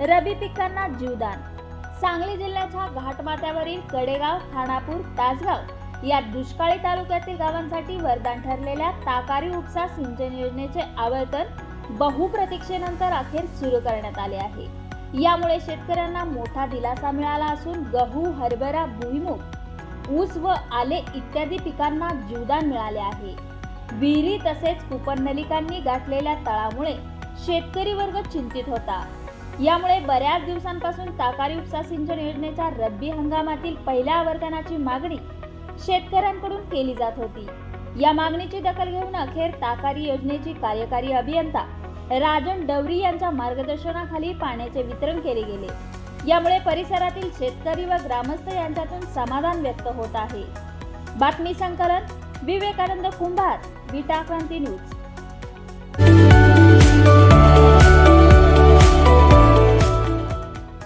रबी पिकांना जीवदान. सांगली जिल्ह्याच्या घाटमाथ्यावरील कडेगाव खानापूर तासगाव या दुष्काळी तालुक्यातील गावांसाठी वरदान ठरलेल्या ताकारी उपसा सिंचन योजनेचे आवर्तन बहुप्रतीक्षेनंतर अखेर सुरू करण्यात आले आहे. यामुळे शेतकऱ्यांना मोठा दिलासा मिळाला असून गहू हरभरा भुईमूग ऊस व आले इत्यादी पिकांना जीवदान मिळाले आहे. विहिरी तसेच कुपननलिकांनी गाठलेल्या तळामुळे शेतकरी वर्ग चिंतित होता. यामुळे बऱ्याच दिवसांपासून ताकारी उपसा सिंचन योजनेच्या रब्बी हंगामातील पहिल्या आवर्तनाची मागणी शेतकऱ्यांकडून केली जात होती. या मागणीची दखल घेऊन अखेर ताकारी योजनेची कार्यकारी अभियंता राजन डवरी यांच्या मार्गदर्शनाखाली पाण्याचे वितरण केले गेले. यामुळे परिसरातील शेतकरी व ग्रामस्थ यांच्यातून समाधान व्यक्त होत आहे. बातमी संकलन विवेकानंद कुंभार विटा क्रांती न्यूज.